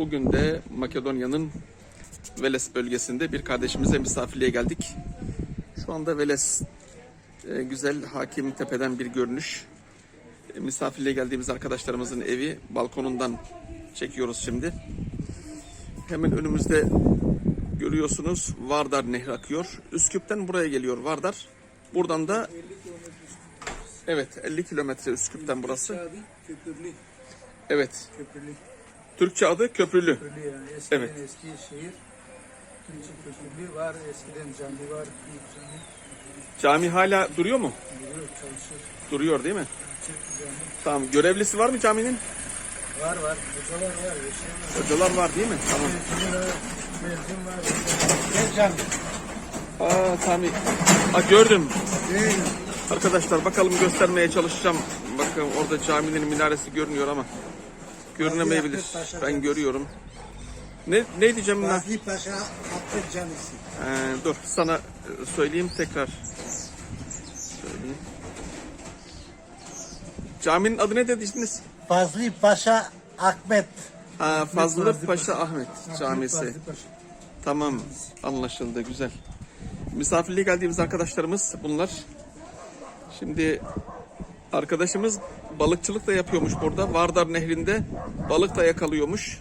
Bugün de Makedonya'nın Veles bölgesinde bir kardeşimize misafirliğe geldik. Şu anda Veles e, güzel hakim tepeden bir görünüş. E, misafirliğe geldiğimiz arkadaşlarımızın evi balkonundan çekiyoruz şimdi. Hemen önümüzde görüyorsunuz Vardar Nehri akıyor. Üsküp'ten buraya geliyor Vardar. Buradan da evet 50 kilometre Üsküp'ten burası. Evet. Köprülü. Türkçe adı Köprülü. Köprülü yani. Eskiden Evet. eski şehir. Türkçe köprülü var. Eskiden cami var. Büyük cami. Cami hala duruyor mu? Duruyor, çalışıyor. Duruyor değil mi? Tamam. Görevlisi var mı caminin? Var var. Hocalar var. Yaşayan var. Hocalar var değil mi? Tamam. Mezun var. Mezun var. Ne cami? Aa cami. Aa, gördüm. Değil. Arkadaşlar bakalım göstermeye çalışacağım. Bakın orada caminin minaresi görünüyor ama görünemeyebilir. Ben görüyorum. Ne ne diyeceğim ben? Fazlı Paşa Hakkı Camisi. Ee, dur sana e, söyleyeyim tekrar. Söyleyeyim. Caminin adı ne dediniz? Fazlı Paşa Ahmet. Ha, Fazlı Paşa Ahmet Camisi. Fazlı. Tamam anlaşıldı güzel. Misafirliğe geldiğimiz arkadaşlarımız bunlar. Şimdi arkadaşımız balıkçılık da yapıyormuş burada. Vardar Nehri'nde balık da yakalıyormuş.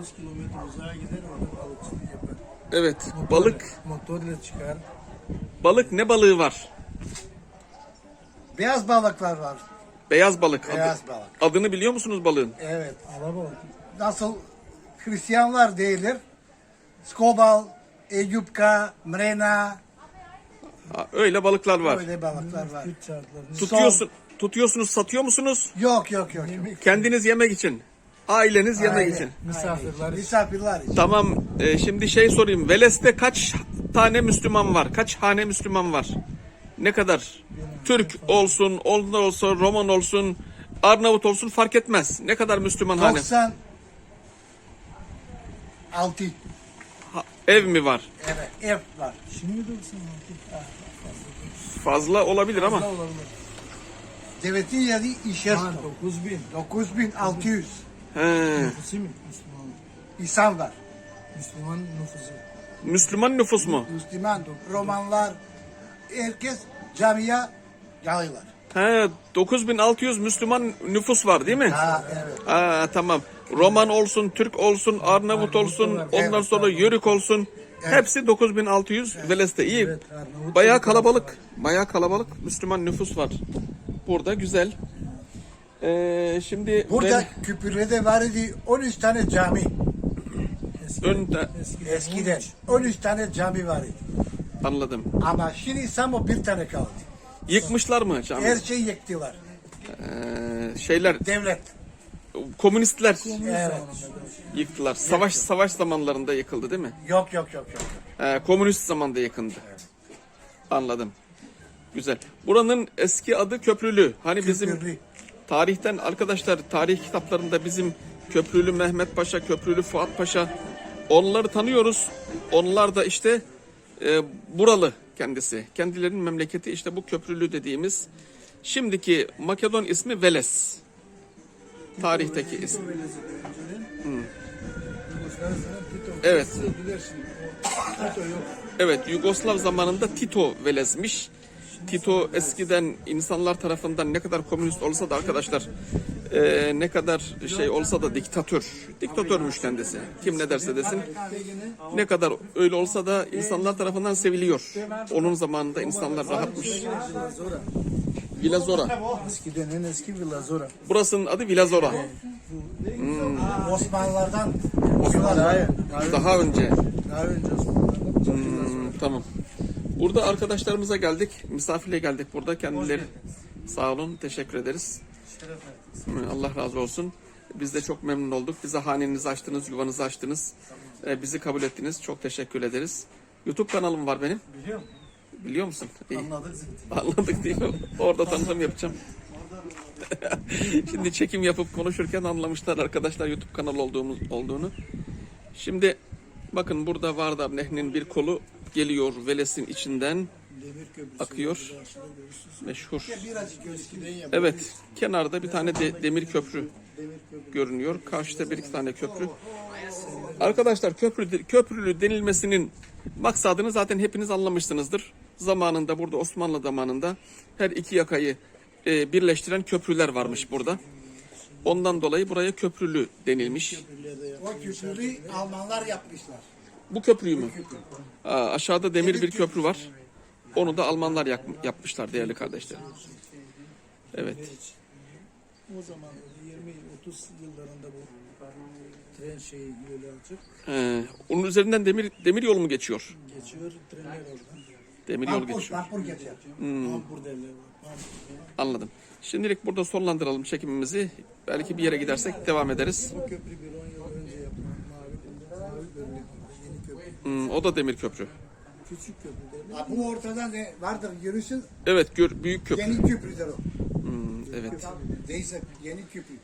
20-30 kilometre uzağa gider orada balıkçılık yapar. Evet balık Motorla çıkar. balık ne balığı var? Beyaz balıklar var. Beyaz balık. Adı- Beyaz balık. adını biliyor musunuz balığın? Evet. Alabalık. Nasıl Hristiyanlar değildir. Skobal, Eyüpka, Mrena Ha, öyle balıklar var. öyle balıklar var. Tutuyorsun, tutuyorsunuz, satıyor musunuz? Yok yok yok. yok. Kendiniz yemek için. Aileniz yemek için. Misafirler. Misafirler için. Tamam. e, şimdi şey sorayım. Veles'te kaç tane Müslüman var? Kaç hane Müslüman var? Ne kadar? Türk olsun, onlar olsun, Roman olsun, Arnavut olsun fark etmez. Ne kadar Müslüman hane? 90 altı. Ha, ev mi var? Evet ev var. Şimdi dursun. Fazla olabilir ama. olabilir. Devletin yeri işe Ha, 9000. 9600 He. Nüfusu mu? Müslüman. insan var. Müslüman nüfusu. Müslüman nüfus mu? Müslüman, Romanlar, herkes camiye geliyorlar. He, 9600 Müslüman nüfus var değil mi? Ha evet. Ha, tamam. Roman olsun, Türk olsun, Arnavut olsun, ondan sonra Yörük olsun. Hepsi 9600 Veles'te iyi. Bayağı kalabalık. Bayağı kalabalık Müslüman nüfus var. Burada güzel. Ee, şimdi Burada ben Küpürle'de var idi 13 tane cami. önde Eskiden. Eskiden 13 tane cami var idi. anladım. Ama şimdi İstanbul bir tane kaldı. Yıkmışlar mı cami? Her şeyi yıktılar. Ee, şeyler Devlet. Komünistler Evet. yıktılar. Savaş savaş zamanlarında yıkıldı değil mi? Yok yok yok yok. Ee, komünist zamanda yakındı. Anladım. Güzel. Buranın eski adı Köprülü. Hani bizim tarihten arkadaşlar tarih kitaplarında bizim Köprülü Mehmet Paşa, Köprülü Fuat Paşa onları tanıyoruz. Onlar da işte e, buralı kendisi. Kendilerinin memleketi işte bu Köprülü dediğimiz. Şimdiki Makedon ismi Veles. Tarihteki ismi. Evet. Evet Yugoslav zamanında Tito Velez'miş. Tito eskiden insanlar tarafından ne kadar komünist olsa da arkadaşlar e, ne kadar şey olsa da diktatör. Diktatörmüş kendisi. Kim ne derse desin. Ne kadar öyle olsa da insanlar tarafından seviliyor. Onun zamanında insanlar rahatmış. Vilazora. Eskiden en eski Villa Zora. Burasının adı Vilazora. Osmanlılardan Daha, Daha önce. daha önce Osmanlılar'dan. Hmm, tamam. Burada arkadaşlarımıza geldik. Misafirliğe geldik burada. Kendileri sağ olun. Teşekkür ederiz. Allah razı olsun. Biz de çok memnun olduk. Bize hanenizi açtınız, yuvanızı açtınız. Ee, bizi kabul ettiniz. Çok teşekkür ederiz. YouTube kanalım var benim. Biliyor musun? Biliyor musun? İyi. Anladık. Anladık değil mi? Orada tanıtım yapacağım. Şimdi çekim yapıp konuşurken anlamışlar arkadaşlar YouTube kanalı olduğumuz olduğunu. Şimdi bakın burada Vardar Nehri'nin bir kolu geliyor Veles'in içinden Demir köprüsü. akıyor. Meşhur. Evet, kenarda bir tane de demir köprü Demir köprü. görünüyor. Karşıda bir iki tane köprü. Arkadaşlar köprü, köprülü denilmesinin maksadını zaten hepiniz anlamışsınızdır. Zamanında burada Osmanlı zamanında her iki yakayı e, birleştiren köprüler varmış burada. Ondan dolayı buraya köprülü denilmiş. O köprüyü Almanlar yapmışlar. Bu köprüyü mü? Aa, aşağıda demir bir köprü var. Onu da Almanlar yak- yapmışlar değerli kardeşlerim. Evet. O zaman 20-30 yıllarında bu tren şeyi yolu açık. Ee, onun üzerinden demir demir yol mu geçiyor? Geçiyor trenler oradan. Demir yol geçiyor. Pampur derler. Pampur. Anladım. Şimdilik burada sonlandıralım çekimimizi. Belki bir yere gidersek devam ederiz. Bu köprü bir 10 yıl önce yapılan mavi, mavi bölge. Yeni köprü. Hmm, o da demir köprü. Küçük köprü bu ortada ne vardır görürsün. Evet, gör, büyük köprü. Yeni köprüdür o. Hmm, evet. Neyse yeni köprü.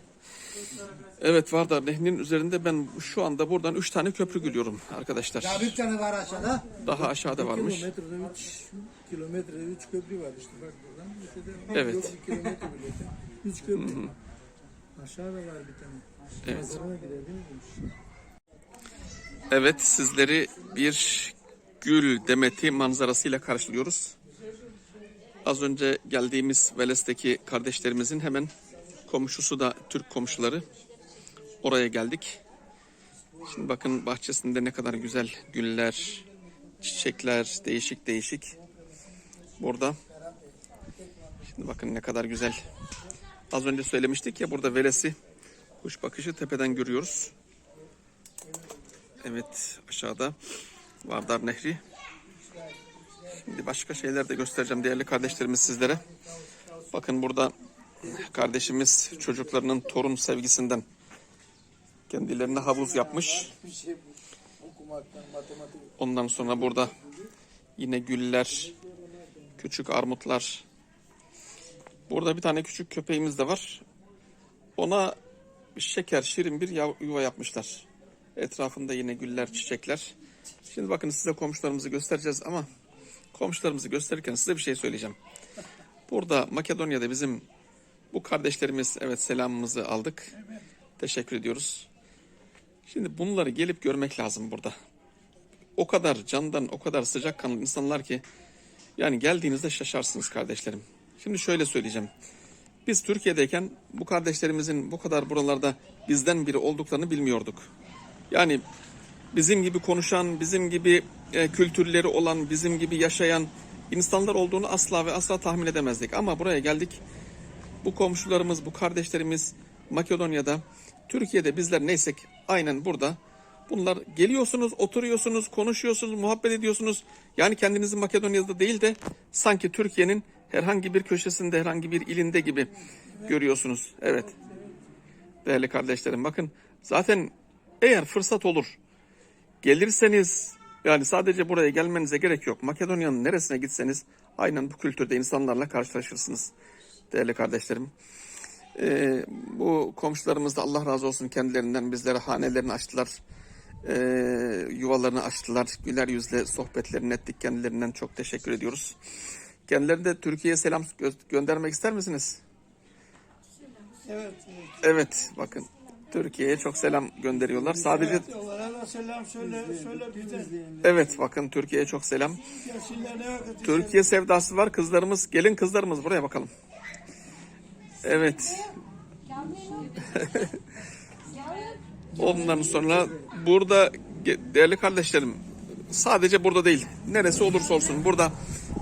Evet Vardar Nehri'nin üzerinde ben şu anda buradan üç tane köprü görüyorum arkadaşlar. Daha bir tane var aşağıda. Daha aşağıda varmış. Kilometrede 3 kilometrede 3 köprü var işte bak buradan. Öteden Evet. kilometre bile. 3 köprü. Aşağıda var bir tane. Evet. Evet sizleri bir gül demeti manzarasıyla karşılıyoruz. Az önce geldiğimiz Veles'teki kardeşlerimizin hemen komşusu da Türk komşuları. Oraya geldik. Şimdi bakın bahçesinde ne kadar güzel güller, çiçekler, değişik değişik. Burada. Şimdi bakın ne kadar güzel. Az önce söylemiştik ya burada Veles'i kuş bakışı tepeden görüyoruz. Evet aşağıda Vardar Nehri. Şimdi başka şeyler de göstereceğim değerli kardeşlerimiz sizlere. Bakın burada kardeşimiz çocuklarının torun sevgisinden kendilerine havuz yapmış. Ondan sonra burada yine güller, küçük armutlar. Burada bir tane küçük köpeğimiz de var. Ona şeker, şirin bir yuva yapmışlar. Etrafında yine güller, çiçekler. Şimdi bakın size komşularımızı göstereceğiz ama komşularımızı gösterirken size bir şey söyleyeceğim. Burada Makedonya'da bizim bu kardeşlerimiz evet selamımızı aldık. Teşekkür ediyoruz. Şimdi bunları gelip görmek lazım burada o kadar candan, o kadar sıcakkanlı insanlar ki yani geldiğinizde şaşarsınız kardeşlerim. Şimdi şöyle söyleyeceğim. Biz Türkiye'deyken bu kardeşlerimizin bu kadar buralarda bizden biri olduklarını bilmiyorduk. Yani bizim gibi konuşan, bizim gibi e, kültürleri olan, bizim gibi yaşayan insanlar olduğunu asla ve asla tahmin edemezdik. Ama buraya geldik. Bu komşularımız, bu kardeşlerimiz Makedonya'da, Türkiye'de bizler neysek aynen burada Bunlar geliyorsunuz, oturuyorsunuz, konuşuyorsunuz, muhabbet ediyorsunuz. Yani kendinizi Makedonya'da değil de sanki Türkiye'nin herhangi bir köşesinde, herhangi bir ilinde gibi görüyorsunuz. Evet. Değerli kardeşlerim bakın zaten eğer fırsat olur gelirseniz yani sadece buraya gelmenize gerek yok. Makedonya'nın neresine gitseniz aynen bu kültürde insanlarla karşılaşırsınız. Değerli kardeşlerim. Ee, bu komşularımız da Allah razı olsun kendilerinden bizlere hanelerini açtılar. Ee, yuvalarını açtılar. Güler yüzle sohbetlerini ettik. Kendilerinden çok teşekkür ediyoruz. Kendilerine de Türkiye'ye selam gö- göndermek ister misiniz? Evet. Evet bakın Türkiye'ye çok selam gönderiyorlar. Sadece selam söyle, söyle bize. evet bakın Türkiye'ye çok selam. Türkiye sevdası var kızlarımız. Gelin kızlarımız buraya bakalım. Evet. Ondan sonra burada değerli kardeşlerim sadece burada değil neresi olursa olsun burada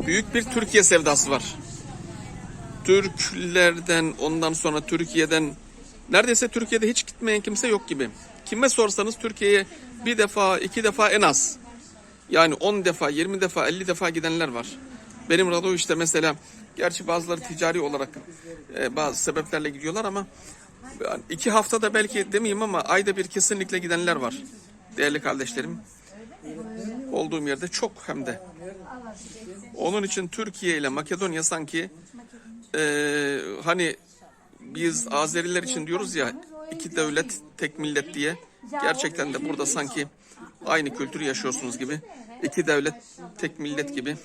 büyük bir Türkiye sevdası var. Türklerden ondan sonra Türkiye'den neredeyse Türkiye'de hiç gitmeyen kimse yok gibi. Kime sorsanız Türkiye'ye bir defa iki defa en az yani 10 defa, 20 defa, 50 defa gidenler var. Benim Rado işte mesela, gerçi bazıları ticari olarak e, bazı sebeplerle gidiyorlar ama iki haftada belki demeyeyim ama ayda bir kesinlikle gidenler var. Değerli kardeşlerim. Olduğum yerde çok hem de. Onun için Türkiye ile Makedonya sanki e, hani biz Azeriler için diyoruz ya iki devlet tek millet diye. Gerçekten de burada sanki aynı kültürü yaşıyorsunuz gibi. İki devlet tek millet gibi.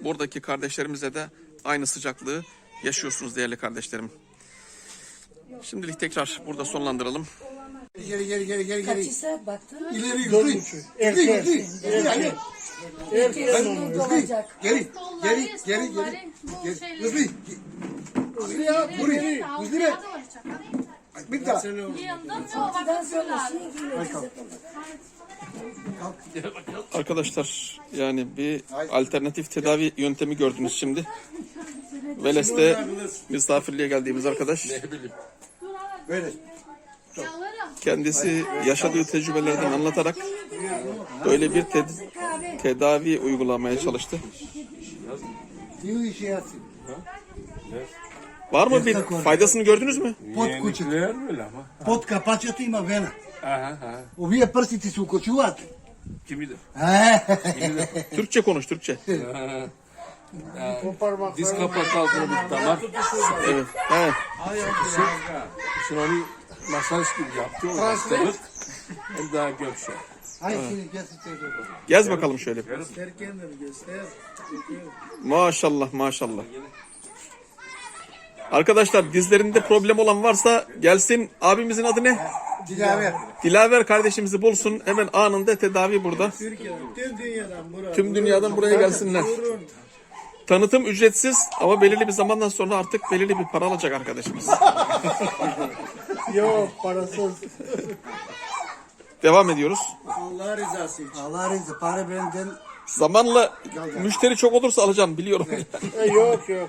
Buradaki kardeşlerimize de aynı sıcaklığı yaşıyorsunuz değerli kardeşlerim. Şimdilik tekrar burada sonlandıralım. Geri geri geri geri geri. Kaçıysa baktın. İleri yürü. Yürü hadi. Erkeğin dolacak. Geri geri geri geri. Geri. Hızlı. Buraya. Hızlı be. Bir daha. Arkadaşlar yani bir alternatif tedavi yöntemi gördünüz şimdi. Veles'te misafirliğe geldiğimiz arkadaş. Böyle. kendisi yaşadığı tecrübelerden anlatarak böyle bir ted- tedavi uygulamaya çalıştı. İyi işe yatsın. Var mı bir faydasını gördünüz mü? Pot kuçu. öyle ama. Pot kapacitı ima vena. Aha, aha. Ovije prstiti su kočuvati. Kim bilir? Türkçe konuş Türkçe. Diz kapak altına bir damar. Evet. He. Şimdi onu masaj gibi yaptı. O hastalık. Hem daha gevşek. Ay şimdi gelsin teyze. Gez bakalım şöyle. Maşallah maşallah. Arkadaşlar dizlerinde problem olan varsa gelsin. Abimizin adı ne? Dilaver. Dilaver kardeşimizi bulsun. Hemen anında tedavi burada. Türkiye'den, tüm dünyadan buraya. Tüm dünyadan buraya gelsinler. Tanıtım ücretsiz ama belirli bir zamandan sonra artık belirli bir para alacak arkadaşımız. Yok parasız. Devam ediyoruz. Allah rızası için. Allah razı para benden. Zamanla müşteri çok olursa alacağım biliyorum. Yok yok.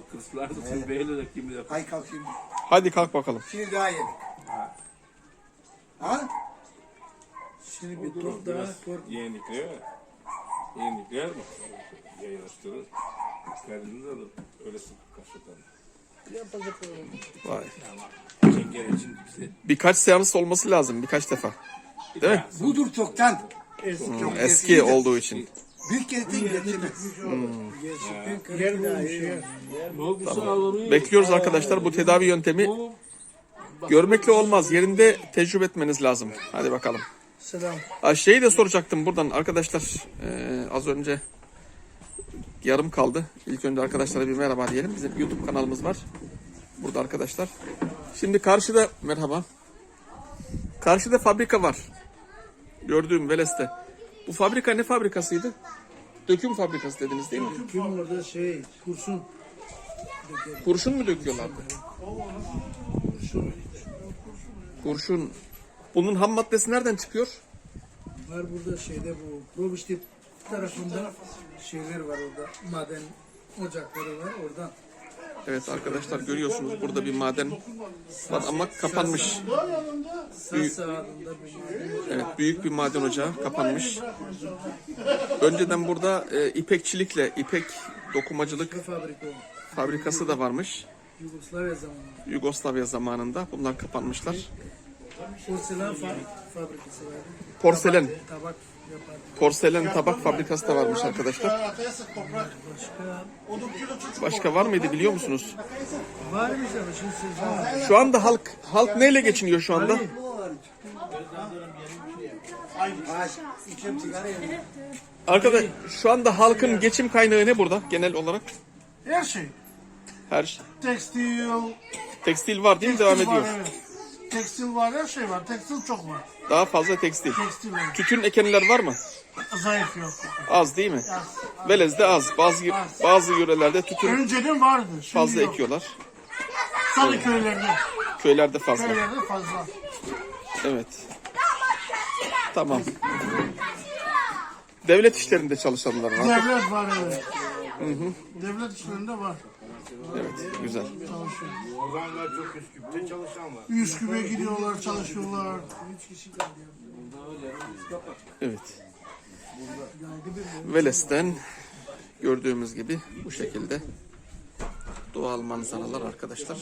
O kırslar da Sürbeyle de kim bilir. Aj kalk şimdi. Hadi kalk bakalım. Şimdi daha yedik. Ha? Şimdi bir top daha kork. Yenikler. Yenikler mi? Yayınlaştırır. Kendini de alır. Öyle sıkı kaşıklar. Vay. Birkaç seans olması lazım birkaç defa. Değil mi? Budur çoktan. Hmm, Eski olduğu için. Ne oldu? Sağlamıyor. Bekliyoruz arkadaşlar bu tedavi yöntemi görmekle olmaz. Yerinde tecrübe etmeniz lazım. Hadi bakalım. Selam. Ha, şeyi de soracaktım buradan arkadaşlar eee, az önce yarım kaldı. İlk önce arkadaşlara bir merhaba diyelim. Bizim YouTube kanalımız var. Burada arkadaşlar. Şimdi karşıda merhaba. Karşıda fabrika var. Gördüğüm Veles'te. Bu fabrika ne fabrikasıydı? Döküm fabrikası dediniz değil mi? Kim orada şey kurşun. Kurşun mu döküyorlardı? Kurşun. Bunun ham maddesi nereden çıkıyor? Var burada şeyde bu Probişti tarafında şeyler var orada. Maden ocakları var oradan. Evet arkadaşlar görüyorsunuz burada bir maden var ama kapanmış. Maden Evet büyük bir maden ocağı kapanmış. Önceden burada e, ipekçilikle ipek dokumacılık fabrikası da varmış. Yugoslavya zamanında. Yugoslavya zamanında bunlar kapanmışlar. Porselen fa fabrikası vardı. Porselen, Tabak yapardı. Porselen tabak fabrikası da varmış arkadaşlar. Başka var mıydı biliyor musunuz? Varmış ama şimdi siz Şu anda halk halk neyle geçiniyor şu anda? Arkadaş şu anda halkın geçim kaynağı ne burada genel olarak? Her şey. Her şey. Tekstil, Tekstil var değil mi? Devam tekstil var ediyor. evet. Tekstil var, her şey var. Tekstil çok var. Daha fazla tekstil. Tekstil var. Tütün ekenler var mı? Zayıf yok. Az değil mi? Az. Velez'de az. Bazı bazı yörelerde tütün Önceden vardı. Şimdi fazla yok. ekiyorlar. Sadece köylerde. Köylerde fazla. Köylerde fazla. Evet. Tamam. Devlet işlerinde çalışanlar var. Devlet var evet. Devlet işlerinde var. Evet, güzel. Çalışıyor. Çok Üsküp'te çalışan var. Üsküp'e gidiyorlar, çalışıyorlar. Evet. Veles'ten gördüğümüz gibi bu şekilde Doğal manzaralar arkadaşlar.